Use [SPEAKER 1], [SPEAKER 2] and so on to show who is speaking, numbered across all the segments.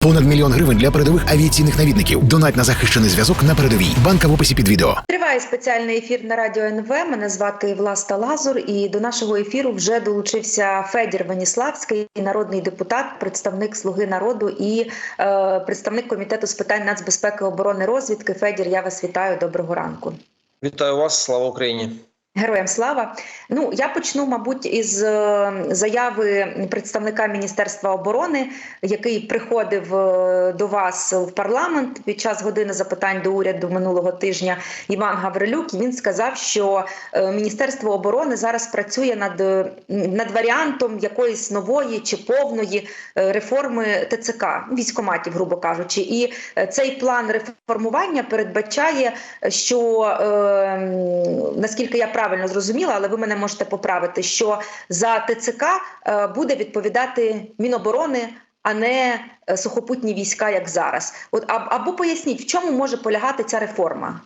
[SPEAKER 1] Понад мільйон гривень для передових авіаційних навідників. Донать на захищений зв'язок на передовій. Банка в описі під відео.
[SPEAKER 2] Триває спеціальний ефір на радіо НВ. Мене звати Власта Лазур, і до нашого ефіру вже долучився Федір Веніславський, народний депутат, представник Слуги народу і е, представник комітету з питань нацбезпеки, оборони розвідки. Федір, я вас вітаю. Доброго ранку.
[SPEAKER 3] Вітаю вас, слава Україні.
[SPEAKER 2] Героям слава. Ну я почну, мабуть, із е, заяви представника Міністерства оборони, який приходив е, до вас в парламент під час години запитань до уряду минулого тижня. Іван Гаврилюк. Він сказав, що е, Міністерство оборони зараз працює над, над варіантом якоїсь нової чи повної реформи ТЦК військоматів, грубо кажучи, і цей план реформування передбачає, що наскільки я правильно зрозуміла, але ви мене можете поправити, що за ТЦК е, буде відповідати Міноборони. А не е, сухопутні війська, як зараз, от або поясніть, в чому може полягати ця реформа?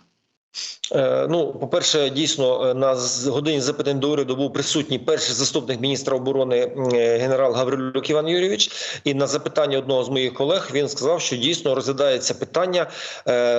[SPEAKER 3] Е, Ну, по-перше, дійсно е, на годині запитань до уряду був присутній перший заступник міністра оборони е, генерал Гаврилюк Іван Юрійович. І на запитання одного з моїх колег він сказав, що дійсно розглядається питання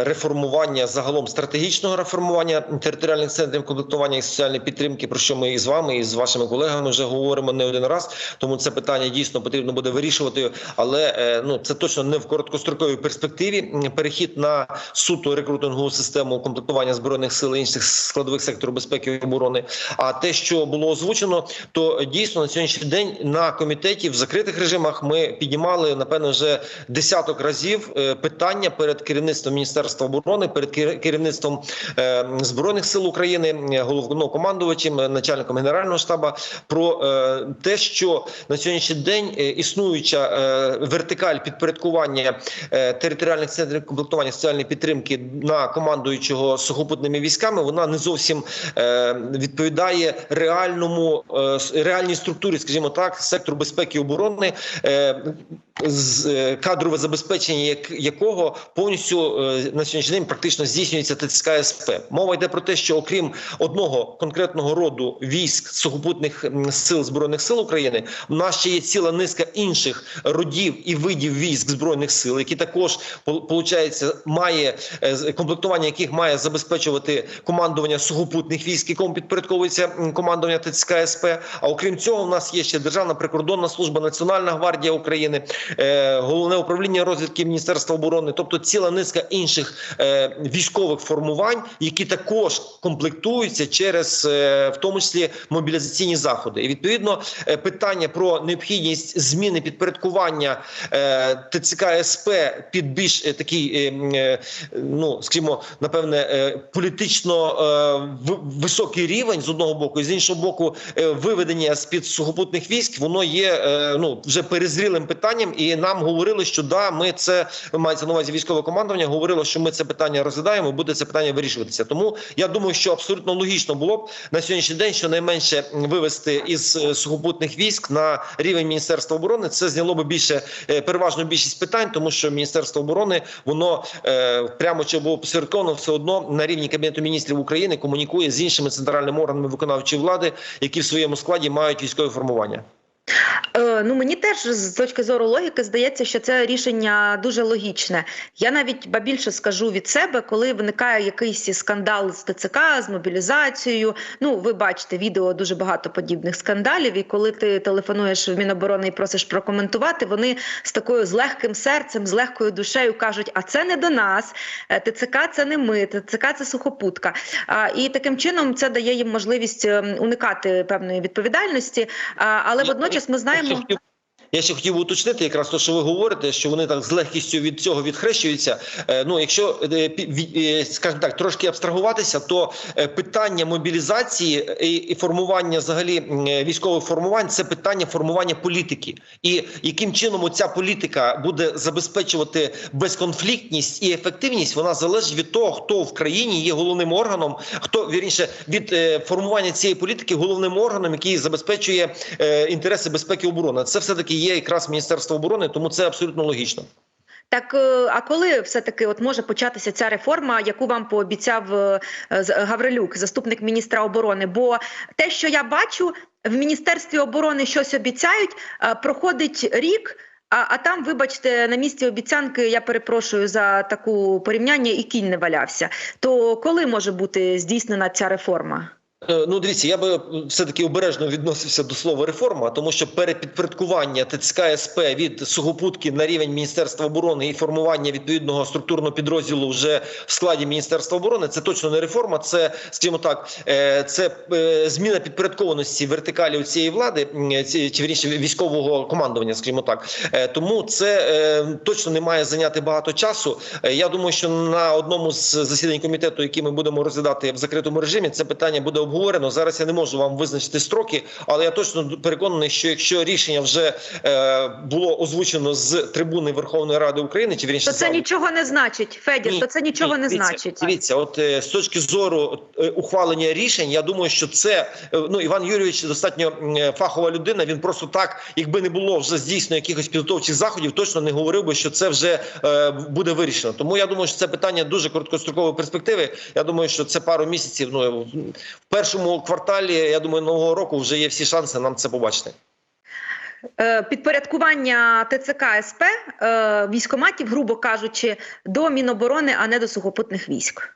[SPEAKER 3] реформування загалом стратегічного реформування територіальних центрів комплектування і соціальної підтримки, про що ми і з вами, і з вашими колегами вже говоримо не один раз. Тому це питання дійсно потрібно буде вирішувати. Але ну це точно не в короткостроковій перспективі. Перехід на суто рекрутингову систему комплектування збройних сил інших складових сектору безпеки і оборони. А те, що було озвучено, то дійсно на сьогоднішній день на комітеті в закритих режимах ми піднімали напевно вже десяток разів е, питання перед керівництвом міністерства оборони, перед керівництвом е, збройних сил України, е, головнокомандувачем, е, начальником генерального штабу про те, що на сьогоднішній день існуюча вертикаль підпорядкування територіальних центрів комплектування соціальної підтримки на командуючого сухопутними військами, вона не зовсім е, відповідає реальному е, реальній структурі, скажімо так, сектору безпеки і оборони. З е, кадрове забезпечення, як якого повністю е, на сьогоднішній день практично здійснюється ТЦК СП. Мова йде про те, що окрім одного конкретного роду військ сухопутних сил збройних сил України, в нас ще є ціла низка інших родів і видів військ збройних сил, які також получається має е, комплектування яких має забезпечувати командування сухопутних військ, якому підпорядковується командування ТЦК СП. А окрім цього, в нас є ще Державна прикордонна служба, Національна гвардія України, головне управління розвідки Міністерства оборони, тобто ціла низка інших е, військових формувань, які також комплектуються через е, в тому числі мобілізаційні заходи. І відповідно е, питання про необхідність зміни підпорядкування е, ТЦК СП під більш е, такий, е, е, ну скажімо, напевне, е, політично е, високий рівень з одного боку, і з іншого боку, е, виведення з під сухопутних військ, воно є е, ну вже перезрілим питанням, і нам говорили, що да, ми це мається на увазі військове командування. Говорило, що ми це питання розглядаємо, буде це питання вирішуватися. Тому я думаю, що абсолютно логічно було б на сьогоднішній день щонайменше вивести із е, сухопутних військ на рівень міністерства оборони. Це зняло би більше е, переважну більшість питань, тому що міністерство оборони воно е, прямо чи було посередковано все одно на рівні кабінету міністрів України комунікує з іншими центральними органами виконавчої влади, які в своєму складі мають військове формування.
[SPEAKER 2] Е, ну мені теж з точки зору логіки здається, що це рішення дуже логічне. Я навіть ба більше скажу від себе, коли виникає якийсь скандал з ТЦК, з мобілізацією. Ну, ви бачите, відео дуже багато подібних скандалів. І коли ти телефонуєш в Міноборони і просиш прокоментувати, вони з такою з легким серцем, з легкою душею кажуть: а це не до нас, е, ТЦК це не ми, ТЦК це сухопутка. І таким чином це дає їм можливість ем, уникати певної відповідальності. Але водночас ми знаємо.
[SPEAKER 3] Хотів- Я ще хотів уточнити, якраз то, що ви говорите, що вони так з легкістю від цього відхрещуються. Е, Ну, якщо е, е, скажімо так, трошки абстрагуватися, то питання мобілізації і, формування взагалі військових формувань це питання формування політики, і яким чином ця політика буде забезпечувати безконфліктність і ефективність, вона залежить від того, хто в країні є головним органом, хто вірніше від формування цієї політики головним органом, який забезпечує інтереси безпеки оборони. Це все таки є якраз Міністерство оборони, тому це абсолютно логічно.
[SPEAKER 2] Так, е, а коли все-таки от може початися ця реформа, яку вам пообіцяв е, Гаврилюк, заступник міністра оборони? Бо те, що я бачу, в міністерстві оборони щось обіцяють, е, проходить рік. А, а там, вибачте, на місці обіцянки, я перепрошую за таку порівняння, і кінь не валявся. То коли може бути здійснена ця реформа?
[SPEAKER 3] Е, Ну, дивіться, я би все таки обережно відносився до слова реформа, тому що перепідпорядкування ТЦК СП від сухопутки на рівень Міністерства оборони і формування відповідного структурного підрозділу вже в складі Міністерства оборони це точно не реформа. Це, скажімо так, е, це е, зміна підпорядкованості вертикалі цієї влади, чи вірніше військового командування, скажімо так. Тому це точно не має зайняти багато часу. Я думаю, що на одному з засідань комітету, які ми будемо розглядати в закритому режимі, це питання буде обговорено. Зараз я не можу вам визначити строки, але я точно переконаний, що якщо рішення вже е, було озвучено з трибуни Верховної Ради України, чи вірніше
[SPEAKER 2] То це
[SPEAKER 3] залу,
[SPEAKER 2] нічого не значить, Федір.
[SPEAKER 3] ні,
[SPEAKER 2] то це нічого
[SPEAKER 3] ні,
[SPEAKER 2] не
[SPEAKER 3] дивіться,
[SPEAKER 2] значить.
[SPEAKER 3] Дивіться, от е, з точки зору е, ухвалення рішень, я думаю, що це е, ну Іван Юрійович достатньо е, фахова людина. Він просто так, якби не було вже здійснено якихось підготовчих заходів, точно не говорив би, що це вже е, буде вирішено. Тому я думаю, що це питання дуже короткострокової перспективи. Я думаю, що це пару місяців. Ну в першому кварталі, я думаю, нового року вже є всі шанси нам це побачити.
[SPEAKER 2] Е, Підпорядкування ТЦК СП е, військоматів, грубо кажучи, до Міноборони, а не до сухопутних військ.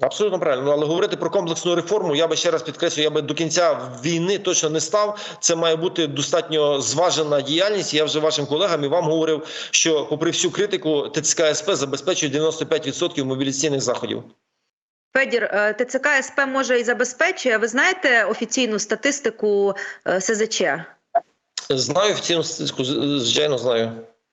[SPEAKER 3] Абсолютно правильно, Ну, але говорити про комплексну реформу, я би ще раз підкреслю, я би до кінця війни точно не став. Це має бути достатньо зважена діяльність. Я вже вашим колегам і вам говорив, що, попри всю критику, ТЦК СП забезпечує 95% мобілізаційних заходів.
[SPEAKER 2] Федір, е, ТЦК СП може і забезпечує. Ви знаєте офіційну статистику е, СЗЧ?
[SPEAKER 3] Знаю офіційну статистику, звичайно, знаю.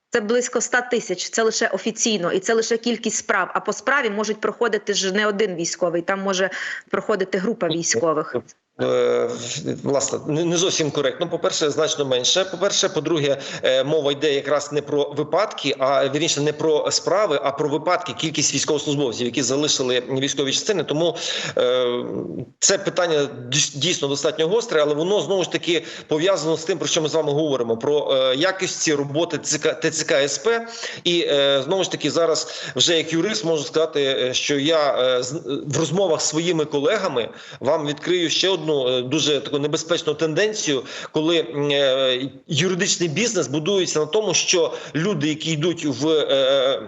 [SPEAKER 2] Це близько 100 тисяч. Це лише офіційно, і це лише кількість справ. А по справі можуть проходити ж не один військовий, там може проходити група військових.
[SPEAKER 3] Е, Власне, не зовсім коректно. По перше, значно менше. По перше, по-друге, е, мова йде якраз не про випадки, а вірніше не про справи, а про випадки, кількість військовослужбовців, які залишили військові частини. Тому е, це питання дійс- дійсно достатньо гостре, але воно знову ж таки пов'язано з тим, про що ми з вами говоримо: про якості роботи ТЦК, ТЦК СП. І знову ж таки, зараз вже як юрист можу сказати, що я в розмовах з своїми колегами вам відкрию ще одну е, дуже таку небезпечну тенденцію, коли е, юридичний бізнес будується на тому, що люди, які йдуть в е,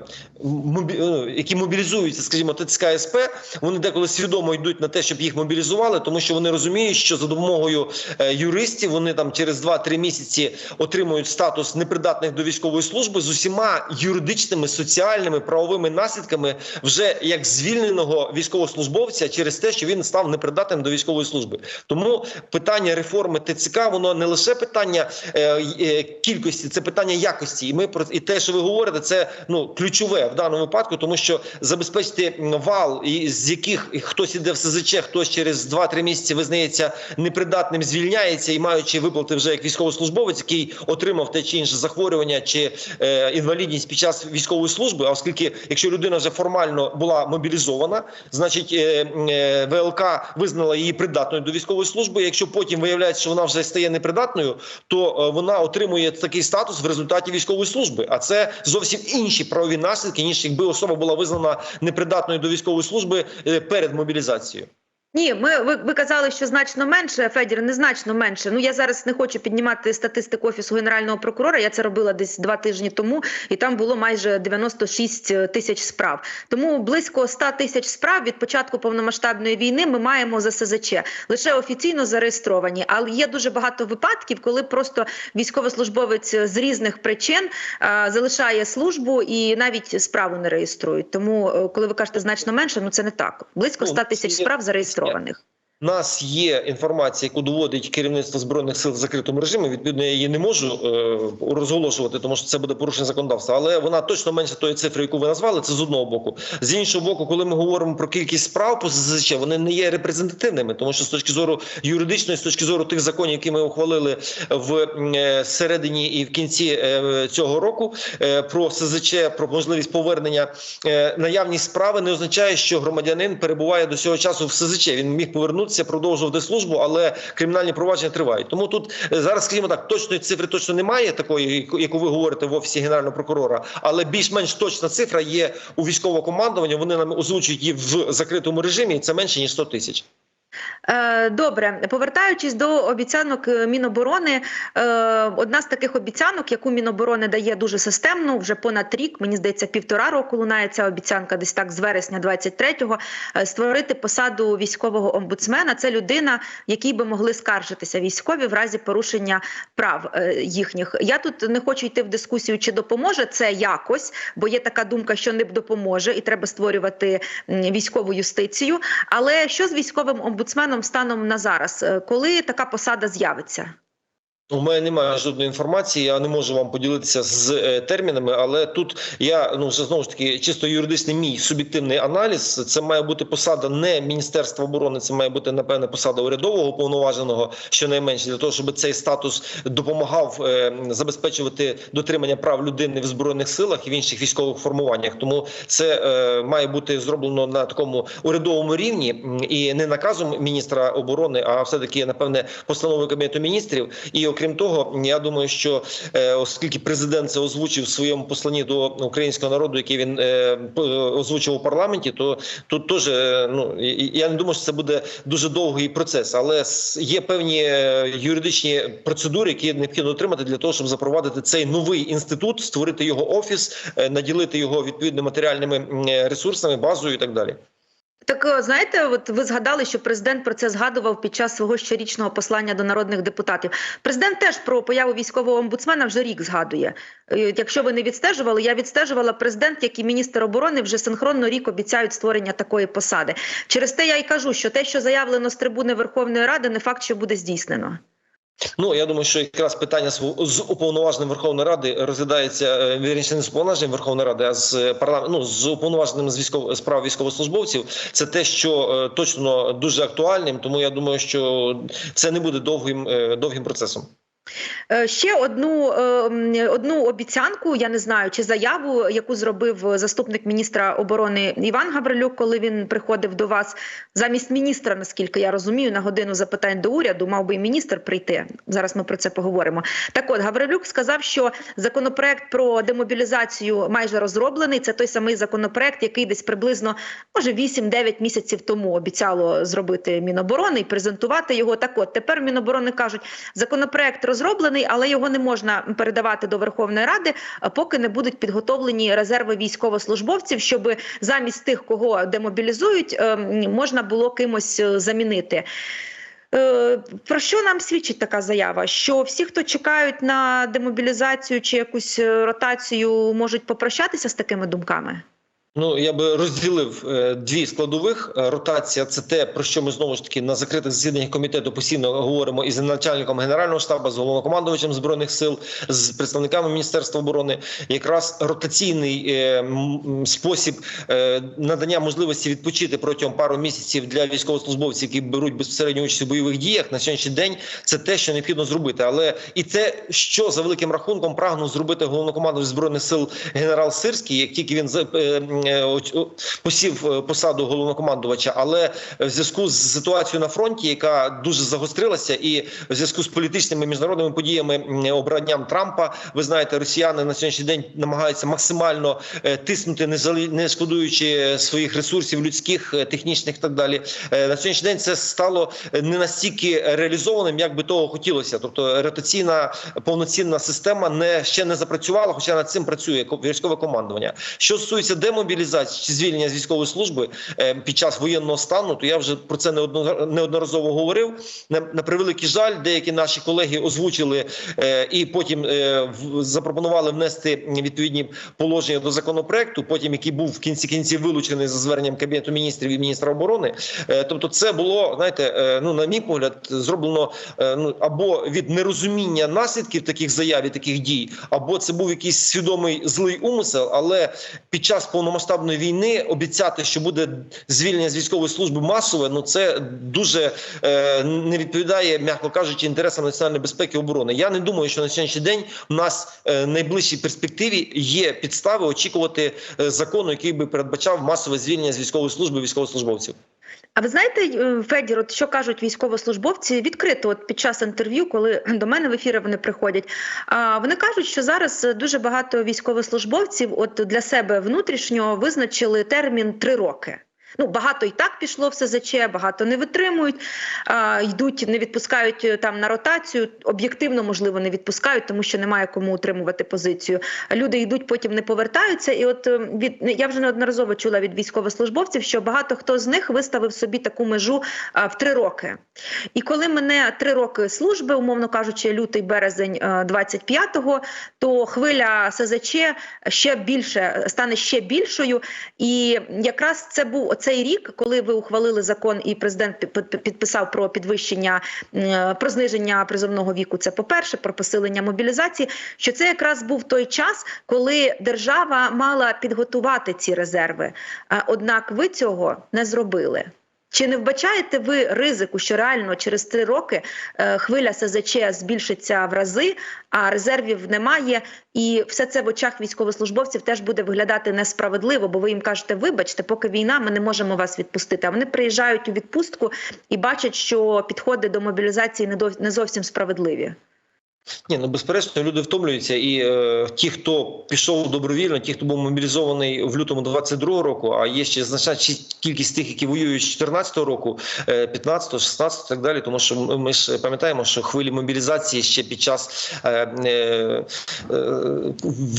[SPEAKER 3] ну, які мобілізуються, скажімо, ТЦК СП, вони деколи свідомо йдуть на те, щоб їх мобілізували, тому що вони розуміють, що за допомогою юристів вони там через 2-3 місяці отримують статус непридатних до військової служби з усіма юридичними, соціальними правовими наслідками, вже як звільненого військовослужбовця через те, що він став непридатним до військової служби. Тому питання реформи ТЦК воно не лише питання е, е, кількості, це питання якості. І ми про і те, що ви говорите, це ну ключове в даному випадку, тому що забезпечити вал, і з яких хтось іде в СЗЧ, хтось через 2-3 місяці визнається непридатним, звільняється і маючи виплати вже як військовослужбовець, який отримав те чи інше захворювання чи е, інвалідність під час військової служби. А оскільки, якщо людина вже формально була мобілізована, значить е, е, ВЛК визнала її придатною до військової служби. Якщо потім виявляється, що вона вже стає непридатною, то е, вона отримує такий статус в результаті військової служби. А це зовсім інші правові наслідки, ніж якби особа була визнана непридатною до військової служби е, перед мобілізацією.
[SPEAKER 2] Ні, ми ви, ви казали, що значно менше. Федір, не значно менше. Ну я зараз не хочу піднімати статистику офісу генерального прокурора. Я це робила десь два тижні тому, і там було майже 96 тисяч справ. Тому близько 100 тисяч справ від початку повномасштабної війни ми маємо за СЗЧ лише офіційно зареєстровані. Але є дуже багато випадків, коли просто військовослужбовець з різних причин а, залишає службу і навіть справу не реєструють. Тому, е, коли ви кажете значно менше, ну це не так. Близько
[SPEAKER 3] Ну,
[SPEAKER 2] 100 тисяч
[SPEAKER 3] це є-
[SPEAKER 2] справ зареєстрованих.
[SPEAKER 3] Нас є інформація, яку доводить керівництво збройних сил в закритому режимі. Відповідно, я її не можу е, розголошувати, тому що це буде порушення законодавства. Але вона точно менше тої цифри, яку ви назвали. Це з одного боку. З іншого боку, коли ми говоримо про кількість справ по ЗЗЧ, вони не є репрезентативними, тому що з точки зору юридичної, з точки зору тих законів, які ми ухвалили в е, середині і в кінці е, цього року, про СЗЧ, про можливість повернення наявність справи не означає, що громадянин перебуває до цього часу в СЗЧ. Він міг повернутися, продовжувати службу, але кримінальні провадження тривають. Тому тут е, зараз, скажімо так, точної цифри точно немає такої, яку ви говорите в офісі генерального прокурора, але більш-менш точна цифра є у військового командування. Вони нам озвучують її в закритому режимі, і це менше ніж 100 тисяч.
[SPEAKER 2] Е, Добре, повертаючись до обіцянок е, Міноборони, е, одна з таких обіцянок, яку Міноборони дає дуже системно, вже понад рік, мені здається, півтора року лунає ця обіцянка, десь так з вересня 23-го, е, створити посаду військового омбудсмена. Це людина, якій би могли скаржитися військові в разі порушення прав їхніх. Я тут не хочу йти в дискусію, чи допоможе це якось, бо є така думка, що не допоможе, і треба створювати військову юстицію. Але що з військовим омбудсменом станом на зараз? Е, Коли така посада з'явиться?
[SPEAKER 3] У мене немає жодної інформації, я не можу вам поділитися з е, термінами, але тут я ну вже знову ж таки чисто юридичний мій суб'єктивний аналіз. Це має бути посада не Міністерства оборони, це має бути напевне посада урядового повноваженого, щонайменше для того, щоб цей статус допомагав е, забезпечувати дотримання прав людини в збройних силах і в інших військових формуваннях. Тому це е, має бути зроблено на такому урядовому рівні і не наказом міністра оборони, а все таки напевне постановою кабінету міністрів. І окрім того, я думаю, що е, оскільки президент це озвучив в своєму посланні до українського народу, який він е, озвучив у парламенті, то тут теж е, ну я не думаю, що це буде дуже довгий процес, але є певні юридичні процедури, які необхідно отримати для того, щоб запровадити цей новий інститут, створити його офіс, наділити його відповідними матеріальними ресурсами, базою і так далі.
[SPEAKER 2] Так е, знаєте, от ви згадали, що президент про це згадував під час свого щорічного послання до народних депутатів. Президент теж про появу військового омбудсмена вже рік згадує. Е, Якщо ви не відстежували, я відстежувала президент, як і міністр оборони вже синхронно рік обіцяють створення такої посади. Через те я й кажу, що те, що заявлено з трибуни Верховної Ради, не факт, що буде здійснено.
[SPEAKER 3] Ну я думаю, що якраз питання з- уповноваженим Верховної Ради розглядається е, вірніше не з уповноваженим Верховної Ради, а з парламент, ну, з уповноваженим з військов справ військовослужбовців. Це те, що е, точно дуже актуальним. Тому я думаю, що це не буде довгим е, довгим процесом.
[SPEAKER 2] Е, Ще одну, е, одну обіцянку, я не знаю, чи заяву, яку зробив заступник міністра оборони Іван Гаврилюк, коли він приходив до вас замість міністра, наскільки я розумію, на годину запитань до уряду мав би і міністр прийти. Зараз ми про це поговоримо. Так от Гаврилюк сказав, що законопроект про демобілізацію майже розроблений. Це той самий законопроект, який десь приблизно може 8-9 місяців тому обіцяло зробити Міноборони і презентувати його. Так от тепер Міноборони кажуть, законопроект розроблений, але його не можна передавати до Верховної Ради, а поки не будуть підготовлені резерви військовослужбовців, щоб замість тих, кого демобілізують, ем, можна було кимось е, замінити. Е, Про що нам свідчить така заява? Що всі, хто чекають на демобілізацію чи якусь е, ротацію, можуть попрощатися з такими думками?
[SPEAKER 3] Ну я би розділив е, дві складових. Е, Ротація це те, про що ми знову ж таки на закритих засіданнях комітету постійно говоримо із начальником генерального штабу, з головнокомандувачем збройних сил, з представниками міністерства оборони. Якраз ротаційний е, спосіб надання можливості відпочити протягом пару місяців для військовослужбовців, які беруть безпосередньо участь у бойових діях на сьогоднішній день. Це те, що необхідно зробити. Але і те, що за великим рахунком прагнув зробити головнокомандувач збройних сил генерал Сирський, як тільки він посів е, посаду головнокомандувача, але в зв'язку з ситуацією на фронті, яка дуже загострилася, і в зв'язку з політичними міжнародними подіями обранням Трампа, ви знаєте, росіяни на сьогоднішній день намагаються максимально е, тиснути, не шкодуючи своїх ресурсів людських, е, технічних і так далі. Е, На сьогоднішній день це стало е, не настільки реалізованим, як би того хотілося. Тобто ротаційна повноцінна система не ще не запрацювала, хоча над цим працює ко- військове командування. Що стосується демобілізації чи звільнення з військової служби е, під час воєнного стану, то я вже про це неодно- неодноразово говорив. На, превеликий жаль, деякі наші колеги озвучили е, і потім е, запропонували внести відповідні положення до законопроекту. Потім який був в кінці кінців вилучений за зверненням кабінету міністрів і міністра оборони. Тобто, це було знаєте, ну на мій погляд, зроблено ну або від нерозуміння наслідків таких заяв і таких дій, або це був якийсь свідомий злий умисел. Але під час повномасштабної війни обіцяти, що буде звільнення з військової служби масове, ну це дуже е, не відповідає, м'яко кажучи, інтересам національної безпеки і оборони. Я не думаю, що на сьогоднішній день у нас е, в найближчій перспективі є підстави очікувати е, закону, який би передбачав масове звільнення з військової служби військовослужбовців.
[SPEAKER 2] А ви знаєте, е, Федір, от що кажуть військовослужбовці відкрито, от під час інтерв'ю, коли до мене в ефіри вони приходять. Вони кажуть, що зараз дуже багато військовослужбовців, от для себе внутрішньо визначили термін три роки. Ну, багато і так пішло в СЗЧ, багато не витримують, а, йдуть, не відпускають е, там на ротацію. Об'єктивно, можливо, не відпускають, тому що немає кому утримувати позицію. Люди йдуть, потім не повертаються. І от е, від я вже неодноразово чула від військовослужбовців, що багато хто з них виставив собі таку межу а, в три роки. І коли мене три роки служби, умовно кажучи, лютий березень е, 25-го, то хвиля СЗЧ ще більше стане ще більшою. І якраз це був оцей рік, коли ви ухвалили закон, і президент пі- пі- підписав про підвищення про зниження призовного віку. Це по-перше, про посилення мобілізації. Що це якраз був той час, коли держава мала підготувати ці резерви. Однак ви цього не зробили. Чи не вбачаєте ви ризику, що реально через три роки е, хвиля СЗЧ збільшиться в рази, а резервів немає, і все це в очах військовослужбовців теж буде виглядати несправедливо, бо ви їм кажете, вибачте, поки війна, ми не можемо вас відпустити. А вони приїжджають у відпустку і бачать, що підходи до мобілізації не до- не зовсім справедливі.
[SPEAKER 3] Ні, ну безперечно, люди втомлюються, і е, ті, хто пішов добровільно, ті, хто був мобілізований в лютому 22-го року, а є ще значна кількість тих, які воюють з 14-го року, е, 15-го, 16-го, і так далі. Тому що ми- ж пам'ятаємо, що хвилі мобілізації ще під час е, е, е,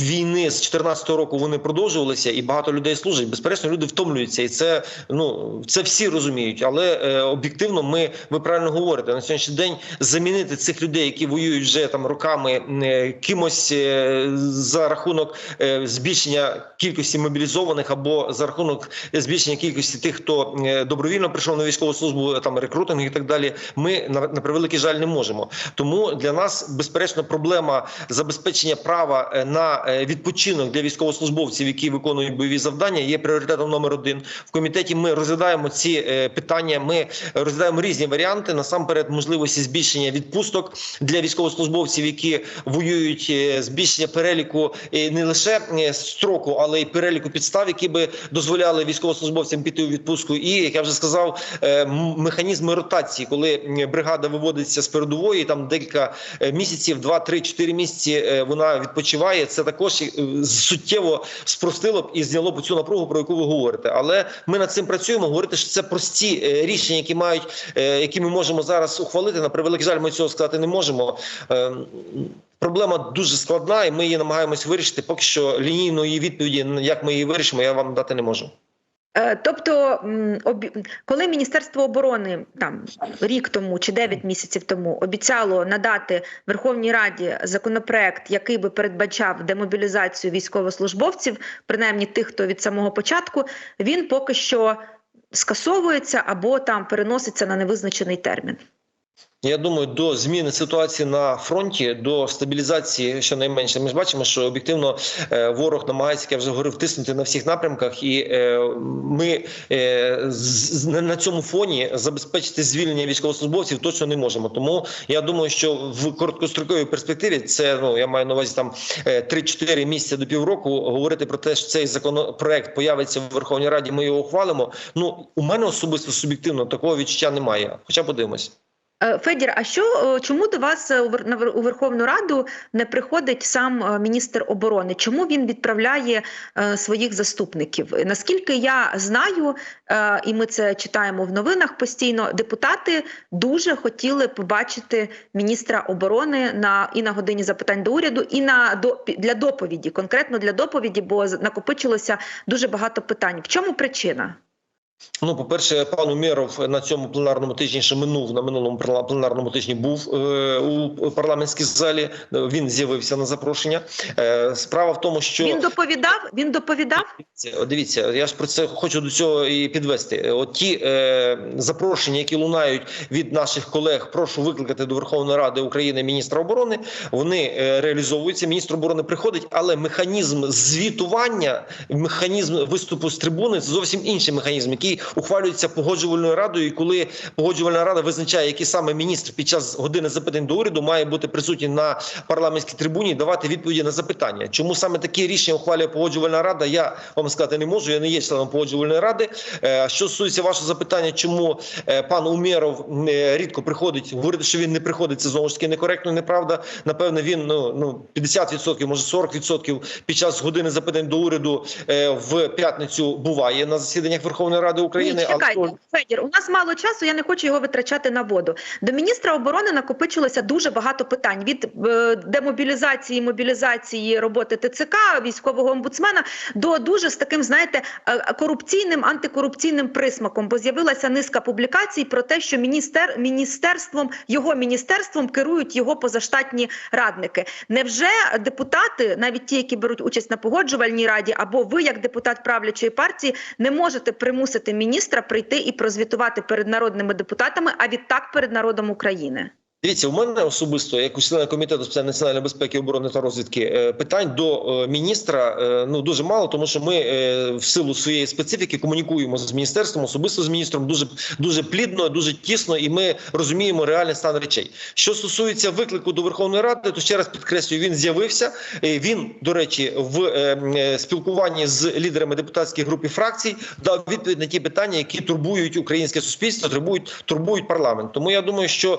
[SPEAKER 3] війни з 14-го року вони продовжувалися, і багато людей служать. Безперечно, люди втомлюються, і це ну це всі розуміють. Але е, об'єктивно, ми ви правильно говорите на сьогоднішній день замінити цих людей, які воюють вже там роками, е, кимось е, за рахунок е, збільшення кількості мобілізованих або за рахунок збільшення кількості тих, хто добровільно прийшов на військову службу, там рекрутинг і так далі. Ми на, на превеликий жаль не можемо. Тому для нас безперечно проблема забезпечення права на відпочинок для військовослужбовців, які виконують бойові завдання, є пріоритетом номер один. В комітеті ми розглядаємо ці питання. Ми розглядаємо різні варіанти. Насамперед, можливості збільшення відпусток для військовослужбовців, які воюють, е, збільшення переліку е, не лише е, строку, але й переліку підстав, які би дозволяли військовослужбовцям піти у відпустку. І як я вже сказав, механізми ротації, коли бригада виводиться з передової, там декілька місяців, два, три, чотири місяці вона відпочиває. Це також суттєво спростило б і зняло б цю напругу, про яку ви говорите. Але ми над цим працюємо. Говорити, що це прості рішення, які мають, які ми можемо зараз ухвалити. На превеликий жаль, ми цього сказати не можемо. Проблема дуже складна, і ми її намагаємось вирішити. Поки що лінійної відповіді, як ми її вирішимо, я вам дати не можу.
[SPEAKER 2] Е, Тобто, коли Міністерство оборони там рік тому чи 9 місяців тому обіцяло надати Верховній Раді законопроект, який би передбачав демобілізацію військовослужбовців, принаймні тих, хто від самого початку, він поки що скасовується або там переноситься на невизначений термін.
[SPEAKER 3] Я думаю, до зміни ситуації на фронті, до стабілізації, щонайменше, ми ж бачимо, що об'єктивно е, ворог намагається, як я вже говорив, тиснути на всіх напрямках, і е, ми е, на цьому фоні забезпечити звільнення військовослужбовців точно не можемо. Тому я думаю, що в короткостроковій перспективі це ну я маю на увазі там е, 3-4 місяці до півроку говорити про те, що цей законопроект появиться в Верховній Раді. Ми його ухвалимо. Ну у мене особисто суб'єктивно такого відчуття немає. Хоча подивимось.
[SPEAKER 2] Е, Федір, а що е, чому до вас е, у Верховну Раду не приходить сам міністр оборони? Чому він відправляє своїх заступників? Наскільки я знаю, і ми це читаємо в новинах постійно. Депутати дуже хотіли побачити міністра оборони на і на годині запитань до уряду, і на до для доповіді, конкретно для доповіді, бо накопичилося дуже багато питань. В чому причина?
[SPEAKER 3] Ну, по-перше, пан Умєров на цьому пленарному тижні ще минув на минулому пленарному тижні був е, у парламентській залі. Він з'явився на запрошення. Е, справа в тому, що
[SPEAKER 2] Він доповідав. Він доповідав.
[SPEAKER 3] Дивіться, Дивіться, я ж про це хочу до цього і підвести. От ті е, запрошення, які лунають від наших колег, прошу викликати до Верховної Ради України міністра оборони. Вони е, реалізовуються. Міністр оборони приходить, але механізм звітування, механізм виступу з трибуни це зовсім інший механізм, який ухвалюється погоджувальною радою. І коли погоджувальна рада визначає, який саме міністр під час години запитань до уряду має бути присутній на парламентській трибуні давати відповіді на запитання. Чому саме такі рішення ухвалює погоджувальна рада? Я вам сказати не можу. Я не є членом погоджувальної ради. Е, Що стосується вашого запитання, чому е, пан Умєров е, рідко приходить, говорити, що він не приходить, це знову ж таки некоректно, неправда. Напевно, він ну ну 50%, може 40% під час години запитань до уряду в п'ятницю буває на засіданнях Верховної Ради України.
[SPEAKER 2] Ні, чекайте,
[SPEAKER 3] але
[SPEAKER 2] Федір, у нас мало часу, я не хочу його витрачати на воду. До міністра оборони накопичилося дуже багато питань від е, демобілізації, мобілізації роботи ТЦК, військового омбудсмена до дуже з таким, знаєте, е, корупційним, антикорупційним присмаком, бо з'явилася низка публікацій про те, що міністер, міністерством, його міністерством керують його позаштатні радники. Невже депутати, навіть ті, які беруть участь на погоджувальній раді, або ви, як депутат правлячої партії, не можете примусити міністра прийти і прозвітувати перед народними депутатами, а відтак перед народом України?
[SPEAKER 3] Дивіться, у мене особисто, як у члена комітету з національної безпеки, оборони та розвідки, е, питань до е, міністра е, ну дуже мало, тому що ми в силу своєї специфіки комунікуємо з міністерством, особисто з міністром, дуже дуже плідно, дуже тісно, і ми розуміємо реальний стан речей. Що стосується виклику до Верховної Ради, то ще раз підкреслюю, він з'явився. Він, до речі, в спілкуванні з лідерами депутатських груп і фракцій дав відповідь на ті питання, які турбують українське суспільство, турбують турбують парламент. Тому я думаю, що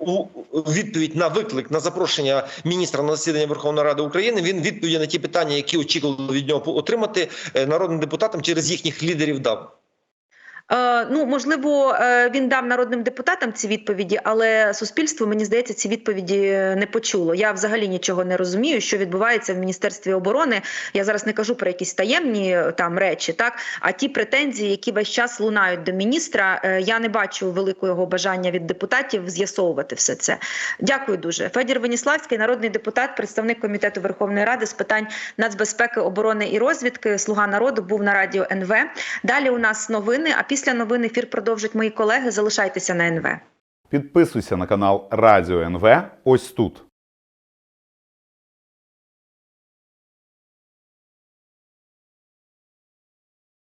[SPEAKER 3] у відповідь на виклик на запрошення міністра на засідання Верховної Ради України він відповіді на ті питання, які очікували від нього отримати е, народним депутатам через їхніх лідерів дав.
[SPEAKER 2] Е, ну можливо, е, він дав народним депутатам ці відповіді, але суспільство мені здається ці відповіді не почуло. Я взагалі нічого не розумію, що відбувається в міністерстві оборони. Я зараз не кажу про якісь таємні е, там речі, так а ті претензії, які весь час лунають до міністра. Я не бачу великого бажання від депутатів з'ясовувати все це. Дякую дуже. Федір Веніславський, народний депутат, представник комітету Верховної Ради з питань нацбезпеки, оборони і розвідки. Слуга народу був на радіо НВ. Далі у нас новини. А після новин ефір продовжать мої колеги. Залишайтеся на НВ.
[SPEAKER 4] Підписуйся на канал Радіо НВ ось тут.